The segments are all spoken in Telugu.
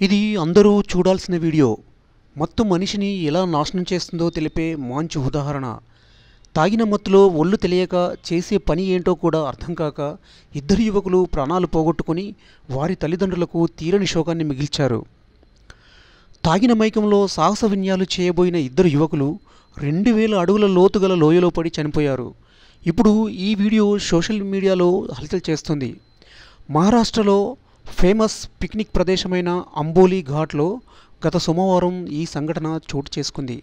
ఇది అందరూ చూడాల్సిన వీడియో. మత్తు మనిషిని ఎలా నాశనం చేస్తుందో తెలిపే మంచి ఉదాహరణ. తాగిన మత్తులో ఒళ్ళు తెలియక చేసే పని ఏంటో కూడా అర్థం కాక ఇద్దరు యువకులు ప్రాణాలు పోగొట్టుకుని వారి తల్లిదండ్రులకు తీరని శోకాన్ని మిగిల్చారు. తాగిన మైకంలో సాహస విన్యాలు చేయబోయిన ఇద్దరు యువకులు రెండు వేల అడుగుల లోతుగల లోయలో పడి చనిపోయారు. ఇప్పుడు ఈ వీడియో సోషల్ మీడియాలో హల్చల్ చేస్తుంది. మహారాష్ట్రలో ఫేమస్ పిక్నిక్ ప్రదేశమైన అంబోలి ఘాట్లో గత సోమవారం ఈ సంఘటన చోటు చేసుకుంది.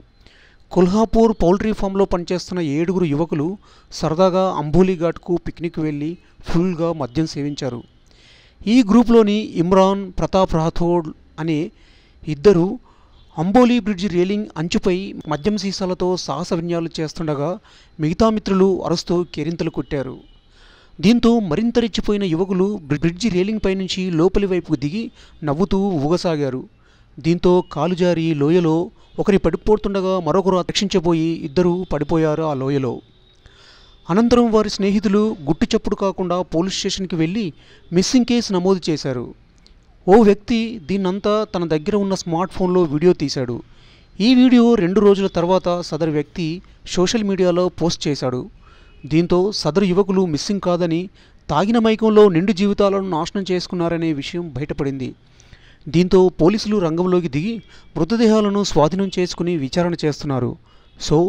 కొల్హాపూర్ పౌల్ట్రీ ఫామ్లో పనిచేస్తున్న ఏడుగురు యువకులు సరదాగా అంబోలి ఘాట్కు పిక్నిక్ వెళ్ళి ఫుల్గా మద్యం సేవించారు. ఈ గ్రూప్లోని ఇమ్రాన్ ప్రతాప్ రాథోడ్ అనే ఇద్దరు అంబోలి బ్రిడ్జ్ రేలింగ్ అంచుపై మద్యం సీసాలతో సాహస విన్యాలు చేస్తుండగా మిగతా మిత్రులు అరుస్తూ కేరింతలు కొట్టారు. దీంతో మరింత రెచ్చిపోయిన యువకులు బ్రిడ్జి రేలింగ్ పైనుంచి లోపలి వైపుకు దిగి నవ్వుతూ ఊగసాగారు. దీంతో కాలు జారి లోయలో ఒకరి పడిపోతుండగా మరొకరు రక్షించబోయి ఇద్దరు పడిపోయారు ఆ లోయలో. అనంతరం వారి స్నేహితులు గుట్టు చప్పుడు కాకుండా పోలీస్ స్టేషన్కి వెళ్ళి మిస్సింగ్ కేసు నమోదు చేశారు. ఓ వ్యక్తి దీన్నంతా తన దగ్గర ఉన్న స్మార్ట్ ఫోన్లో వీడియో తీశాడు. ఈ వీడియో రెండు రోజుల తర్వాత సదరు వ్యక్తి సోషల్ మీడియాలో పోస్ట్ చేశాడు. దీంతో సదరు యువకులు మిస్సింగ్ కాదని తాగిన మైకంలో నిండు జీవితాలను నాశనం చేసుకున్నారనే విషయం బయటపడింది. దీంతో పోలీసులు రంగంలోకి దిగి మృతదేహాలను స్వాధీనం చేసుకుని విచారణ చేస్తున్నారు. సో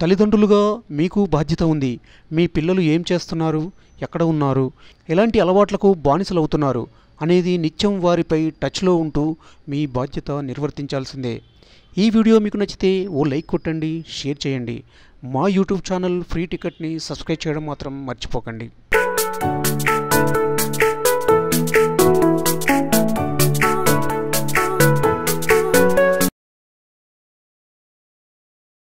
తల్లిదండ్రులుగా మీకు బాధ్యత ఉంది. మీ పిల్లలు ఏం చేస్తున్నారు? ఎక్కడ ఉన్నారు? ఎలాంటి అలవాట్లకు బానిసలవుతున్నారు? అనేది నిత్యం వారిపై టచ్లో ఉంటూ మీ బాధ్యత నిర్వర్తించాల్సిందే. ఈ వీడియో మీకు నచ్చితే ఓ లైక్ కొట్టండి షేర్ చేయండి. మా యూట్యూబ్ ఛానల్ ఫ్రీ టికెట్ని సబ్స్క్రైబ్ చేయడం మాత్రం మర్చిపోకండి.